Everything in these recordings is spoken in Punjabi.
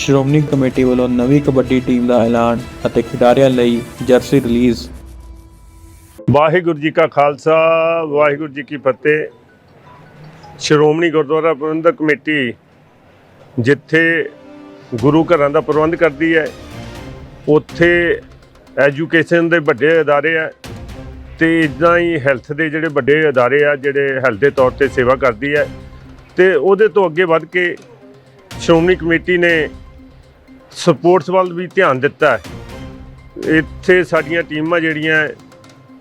ਸ਼੍ਰੋਮਣੀ ਕਮੇਟੀ ਵੱਲੋਂ ਨਵੀਂ ਕਬੱਡੀ ਟੀਮ ਦਾ ਐਲਾਨ ਅਤੇ ਖਿਡਾਰੀਆਂ ਲਈ ਜਰਸੀ ਰਿਲੀਜ਼। ਵਾਹਿਗੁਰੂ ਜੀ ਕਾ ਖਾਲਸਾ, ਵਾਹਿਗੁਰੂ ਜੀ ਕੀ ਫਤਿਹ। ਸ਼੍ਰੋਮਣੀ ਗੁਰਦੁਆਰਾ ਪ੍ਰਬੰਧਕ ਕਮੇਟੀ ਜਿੱਥੇ ਗੁਰੂ ਘਰਾਂ ਦਾ ਪ੍ਰਬੰਧ ਕਰਦੀ ਹੈ, ਉੱਥੇ ਐਜੂਕੇਸ਼ਨ ਦੇ ਵੱਡੇ ਅਦਾਰੇ ਆ ਤੇ ਇਦਾਂ ਹੀ ਹੈਲਥ ਦੇ ਜਿਹੜੇ ਵੱਡੇ ਅਦਾਰੇ ਆ, ਜਿਹੜੇ ਹੈਲਥ ਦੇ ਤੌਰ ਤੇ ਸੇਵਾ ਕਰਦੀ ਹੈ। ਤੇ ਉਹਦੇ ਤੋਂ ਅੱਗੇ ਵੱਧ ਕੇ ਸ਼੍ਰੋਮਣੀ ਕਮੇਟੀ ਨੇ ਸਪੋਰਟਸ ਵੱਲ ਵੀ ਧਿਆਨ ਦਿੱਤਾ ਹੈ। ਇੱਥੇ ਸਾਡੀਆਂ ਟੀਮਾਂ ਜਿਹੜੀਆਂ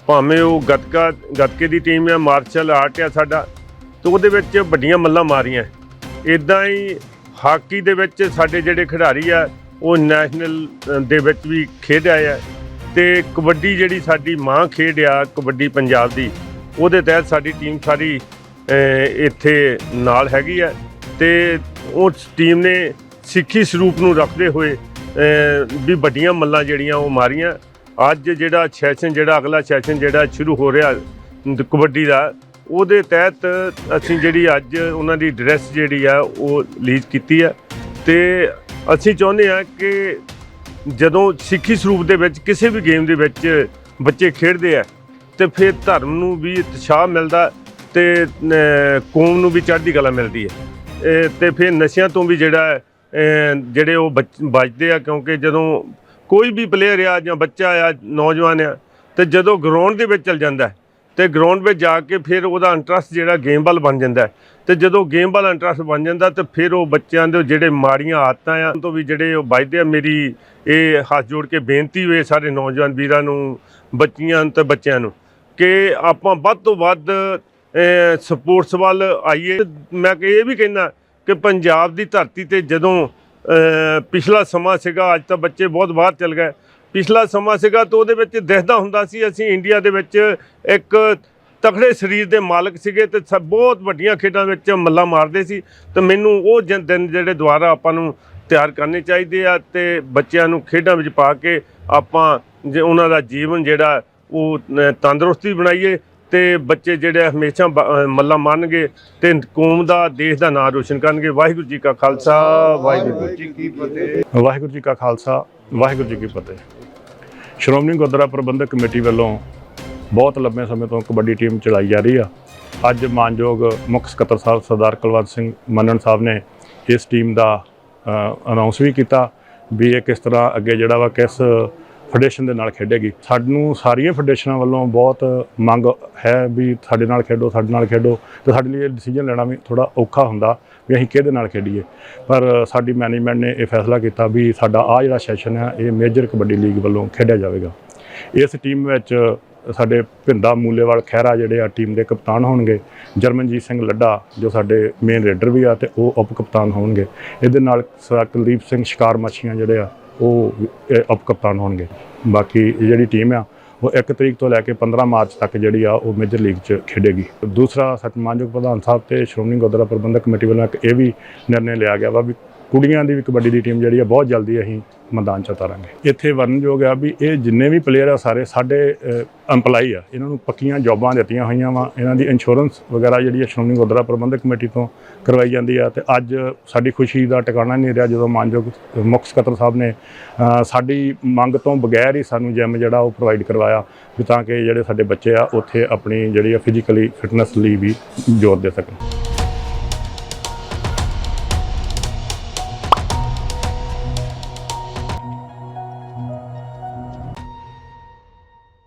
ਭਾਵੇਂ ਉਹ ਗੱਤਕਾ, ਗੱਤਕੇ ਦੀ ਟੀਮ ਹੈ, ਮਾਰਸ਼ਲ ਆਰਟ ਆ ਸਾਡਾ, ਤੇ ਉਹਦੇ ਵਿੱਚ ਵੱਡੀਆਂ ਮੱਲਾਂ ਮਾਰੀਆਂ ਇਦਾਂ ਹੀ ਹਾਕੀ ਦੇ ਵਿੱਚ ਸਾਡੇ ਜਿਹੜੇ ਖਿਡਾਰੀ ਆ, ਉਹ ਨੈਸ਼ਨਲ ਦੇ ਵਿੱਚ ਵੀ ਖੇਡ ਆਏ ਆ, ਤੇ ਕਬੱਡੀ ਜਿਹੜੀ ਸਾਡੀ ਮਾਂ ਖੇਡ ਆ, ਕਬੱਡੀ ਪੰਜਾਬ ਦੀ, ਉਹਦੇ ਤਹਿਤ ਸਾਡੀ ਟੀਮ ਸਾਰੀ ਇੱਥੇ ਨਾਲ ਹੈਗੀ ਆ, ਤੇ ਉਸ ਟੀਮ ਨੇ ਸਿੱਖੀ ਸਰੂਪ ਨੂੰ ਰੱਖਦੇ ਹੋਏ ਵੀ ਵੱਡੀਆਂ ਮੱਲਾਂ ਜਿਹੜੀਆਂ ਉਹ ਮਾਰੀਆਂ। ਅੱਜ ਜਿਹੜਾ ਸੈਸ਼ਨ, ਜਿਹੜਾ ਅਗਲਾ ਸੈਸ਼ਨ ਜਿਹੜਾ ਸ਼ੁਰੂ ਹੋ ਰਿਹਾ ਕਬੱਡੀ ਦਾ, ਉਹਦੇ ਤਹਿਤ ਅਸੀਂ ਜਿਹੜੀ ਅੱਜ ਉਹਨਾਂ ਦੀ ਡਰੈਸ ਜਿਹੜੀ ਆ, ਉਹ ਰਿਲੀਜ਼ ਕੀਤੀ ਆ। ਤੇ ਅਸੀਂ ਚਾਹੁੰਦੇ ਆ ਕਿ ਜਦੋਂ ਸਿੱਖੀ ਸਰੂਪ ਦੇ ਵਿੱਚ, ਕਿਸੇ ਵੀ ਗੇਮ ਦੇ ਵਿੱਚ ਬੱਚੇ ਖੇਡਦੇ ਆ, ਤੇ ਫਿਰ ਧਰਮ ਨੂੰ ਵੀ ਉਤਸ਼ਾਹ ਮਿਲਦਾ ਤੇ ਕੌਮ ਨੂੰ ਵੀ ਚੜ੍ਹਦੀ ਕਲਾ ਮਿਲਦੀ ਹੈ ਇਹ ਤੇ ਫਿਰ ਨਸ਼ਿਆਂ ਤੋਂ ਵੀ ਜਿਹੜਾ ਜਿਹੜੇ ਉਹ ਬਚ- ਬਚਦੇ ਆ ਕਿਉਂਕਿ ਜਦੋਂ ਕੋਈ ਵੀ ਪਲੇਅਰ ਆ ਜਾਂ ਬੱਚਾ ਆ ਨੌਜਵਾਨ ਆ ਤੇ ਜਦੋਂ ਗਰਾਊਂਡ ਦੇ ਵਿੱਚ ਚਲ ਜਾਂਦਾ ਹੈ, ਤੇ ਗਰਾਊਂਡ ਵਿੱਚ ਜਾ ਕੇ ਫਿਰ ਉਹਦਾ ਇੰਟਰਸਟ ਜਿਹੜਾ ਗੇਮ ਵੱਲ ਬਣ ਜਾਂਦਾ ਹੈ। ਤੇ ਜਦੋਂ ਗੇਮ ਵੱਲ ਇੰਟਰਸਟ ਬਣ ਜਾਂਦਾ ਤੇ ਫਿਰ ਉਹ ਬੱਚਿਆਂ ਦੇ ਜਿਹੜੇ ਮਾੜੀਆਂ ਆਦਤਾਂ ਆ ਉਹ ਤੋਂ ਵੀ ਜਿਹੜੇ ਉਹ ਬਚਦੇ ਆ ਮੇਰੀ ਇਹ ਹੱਥ ਜੋੜ ਕੇ ਬੇਨਤੀ ਹੋਏ ਸਾਰੇ ਨੌਜਵਾਨ ਵੀਰਾਂ ਨੂੰ ਬੱਚੀਆਂ ਤੇ ਬੱਚਿਆਂ ਨੂੰ ਕਿ ਆਪਾਂ ਵੱਧ ਤੋਂ ਵੱਧ ਸਪੋਰਟਸ ਵੱਲ ਆਈਏ। ਮੈਂ ਇਹ ਵੀ ਕਹਿੰਦਾ ਕਿ ਪੰਜਾਬ ਦੀ ਧਰਤੀ ਤੇ ਜਦੋਂ ਪਿਛਲਾ ਸਮਾਂ ਸੀਗਾ, ਅੱਜ ਤਾਂ ਬੱਚੇ ਬਹੁਤ ਬਾਹਰ ਚਲ ਗਏ। ਪਿਛਲਾ ਸਮਾਂ ਸੀਗਾ ਤਾਂ ਉਹਦੇ ਵਿੱਚ ਦਿਖਦਾ ਹੁੰਦਾ ਸੀ, ਅਸੀਂ ਇੰਡੀਆ ਦੇ ਵਿੱਚ ਇੱਕ ਤਕੜੇ ਸਰੀਰ ਦੇ ਮਾਲਕ ਸੀਗੇ ਤੇ ਸਭ ਬਹੁਤ ਵੱਡੀਆਂ ਖੇਡਾਂ ਵਿੱਚ ਮੱਲਾ ਮਾਰਦੇ ਸੀ। ਤੇ ਮੈਨੂੰ ਉਹ ਜਨ- ਦਿਨ ਜਿਹੜੇ ਦੁਆਰਾ ਆਪਾਂ ਨੂੰ ਤਿਆਰ ਕਰਨੇ ਚਾਹੀਦੇ ਆ ਤੇ ਬੱਚਿਆਂ ਨੂੰ ਖੇਡਾਂ ਵਿੱਚ ਪਾ ਕੇ ਆਪਾਂ ਜੇ ਉਹਨਾਂ ਦਾ ਜੀਵਨ ਜਿਹੜਾ ਉਹ ਤੰਦਰੁਸਤੀ ਬਣਾਈਏ ਤੇ ਬੱਚੇ ਜਿਹੜੇ ਹਮੇਸ਼ਾ ਬ- ਮੱਲਾ ਮਾਰਨਗੇ ਤੇ ਕੌਮ ਦਾ, ਦੇਸ਼ ਦਾ ਨਾਮ ਰੋਸ਼ਨ ਕਰਨਗੇ। ਵਾਹਿਗੁਰੂ ਜੀ ਕਾ ਖਾਲਸਾ, ਵਾਹਿਗੁਰੂ ਜੀ ਕੀ ਫਤਿਹ। ਵਾਹਿਗੁਰੂ ਜੀ ਕਾ ਖਾਲਸਾ, ਵਾਹਿਗੁਰੂ ਜੀ ਕੀ ਫਤਿਹ। ਸ਼੍ਰੋਮਣੀ ਗੁਰਦੁਆਰਾ ਪ੍ਰਬੰਧਕ ਕਮੇਟੀ ਵੱਲੋਂ ਬਹੁਤ ਲੰਬੇ ਸਮੇਂ ਤੋਂ ਕਬੱਡੀ ਟੀਮ ਚਲਾਈ ਜਾ ਰਹੀ ਆ। ਅੱਜ ਮਾਨਯੋਗ ਮੁੱਖ ਸਕੱਤਰ ਸਾਹਿਬ ਸਰਦਾਰ ਕੁਲਵੰਤ ਸਿੰਘ ਮੰਨਣ ਸਾਹਿਬ ਨੇ ਇਸ ਟੀਮ ਦਾ ਅਨਾਉਂਸ ਵੀ ਕੀਤਾ ਵੀ ਇਹ ਕਿਸ ਤਰ੍ਹਾਂ ਅੱਗੇ ਜਿਹੜਾ ਵਾ ਕਿਸ ਫੈਡਰੇਸ਼ਨ ਦੇ ਨਾਲ ਖੇਡੇਗੀ। ਸਾਨੂੰ ਸਾਰੀਆਂ ਫੈਡਰੇਸ਼ਨਾਂ ਵੱਲੋਂ ਬਹੁਤ ਮੰਗ ਹੈ ਵੀ ਸਾਡੇ ਨਾਲ ਖੇਡੋ, ਸਾਡੇ ਨਾਲ ਖੇਡੋ ਤੇ ਸਾਡੇ ਲਈ ਇਹ ਡਿਸੀਜਨ ਲੈਣਾ ਵੀ ਥੋੜਾ ਔਖਾ ਹੁੰਦਾ ਵੀ ਅਸੀਂ ਕਿਹਦੇ ਨਾਲ ਖੇਡੀਏ। ਪਰ ਸਾਡੀ ਮੈਨੇਜਮੈਂਟ ਨੇ ਇਹ ਫੈਸਲਾ ਕੀਤਾ ਵੀ ਸਾਡਾ ਆ ਜਿਹੜਾ ਸੈਸ਼ਨ ਹੈ, ਇਹ ਮੇਜਰ ਕਬੱਡੀ ਲੀਗ ਵੱਲੋਂ ਖੇਡਿਆ ਜਾਵੇਗਾ। ਇਸ ਟੀਮ ਵਿੱਚ ਸਾਡੇ ਭਿੰਦਾ ਮੂਲੇਵਾਲ ਖਹਿਰਾ ਜਿਹੜੇ ਆ ਟੀਮ ਦੇ ਕਪਤਾਨ ਹੋਣਗੇ। ਜਰਮਨਜੀਤ ਸਿੰਘ ਲੱਡਾ, ਜੋ ਸਾਡੇ ਮੇਨ ਰੇਡਰ ਵੀ ਆ ਤੇ ਉਹ ਉਪ ਕਪਤਾਨ ਹੋਣਗੇ। ਇਹਦੇ ਨਾਲ ਸਰਦਾਰ ਕੁਲਦੀਪ ਸਿੰਘ ਸ਼ਿਕਾਰ ਮੱਛੀਆਂ ਜਿਹੜੇ ਆ ਉਹ ਅਪ ਕਪਤਾਨ ਹੋਣਗੇ। ਬਾਕੀ ਜਿਹੜੀ ਟੀਮ ਆ, ਉਹ 1 ਤਰੀਕ ਤੋਂ ਲੈ ਕੇ 15 ਮਾਰਚ ਤੱਕ ਜਿਹੜੀ ਆ, ਉਹ ਮੇਜਰ ਲੀਗ 'ਚ ਖੇਡੇਗੀ। ਦੂਸਰਾ ਸਤਿਮਾਨਯੋਗ ਪ੍ਰਧਾਨ ਸਾਹਿਬ ਤੇ ਸ਼੍ਰੋਮਣੀ ਗੁਰਦੁਆਰਾ ਪ੍ਰਬੰਧਕ ਕਮੇਟੀ ਵੱਲੋਂ ਇੱਕ ਇਹ ਵੀ ਨਿਰਣੇ ਲਿਆ ਗਿਆ ਵਾ ਵੀ ਕੁੜੀਆਂ ਦੀ ਵੀ ਕਬੱਡੀ ਦੀ ਟੀਮ ਜਿਹੜੀ ਆ, ਬਹੁਤ ਜਲਦੀ ਅਸੀਂ ਮੈਦਾਨ 'ਚ ਉਤਾਰਾਂਗੇ। ਇੱਥੇ ਵਰਨਣਯੋਗ ਆ ਵੀ ਇਹ ਜਿੰਨੇ ਵੀ ਪਲੇਅਰ ਆ, ਸਾਰੇ ਸਾਡੇ EMPLOYE ਆ, ਇਹਨਾਂ ਨੂੰ ਪੱਕੀਆਂ ਜੌਬਾਂ ਦਿੱਤੀਆਂ ਹੋਈਆਂ ਵਾ। ਇਹਨਾਂ ਦੀ ਇੰਸ਼ੋਰੈਂਸ ਵਗੈਰਾ ਜਿਹੜੀ ਆ, ਸ਼੍ਰੋਮਣੀ ਗੁਰਦੁਆਰਾ ਪ੍ਰਬੰਧਕ ਕਮੇਟੀ ਤੋਂ ਕਰਵਾਈ ਜਾਂਦੀ ਆ ਤੇ ਅੱਜ ਸਾਡੀ ਖੁਸ਼ੀ ਦਾ ਟਿਕਾਣਾ ਨਹੀਂ ਰਿਹਾ ਜਦੋਂ ਮਾਨਯੋਗ ਮੁੱਖ ਸਕੱਤਰ ਸਾਹਿਬ ਨੇ ਸਾਡੀ ਮੰਗ ਤੋਂ ਬਗੈਰ ਹੀ ਸਾਨੂੰ ਜਿਮ ਜਿਹੜਾ ਉਹ ਪ੍ਰੋਵਾਈਡ ਕਰਵਾਇਆ ਵੀ ਤਾਂ ਕਿ ਜਿਹੜੇ ਸਾਡੇ ਬੱਚੇ ਆ, ਉੱਥੇ ਆਪਣੀ ਜਿਹੜੀ ਆ ਫਿਜ਼ੀਕਲੀ ਫਿਟਨੈਸ ਲਈ ਵੀ ਜ਼ੋਰ ਦੇ ਸਕਣ।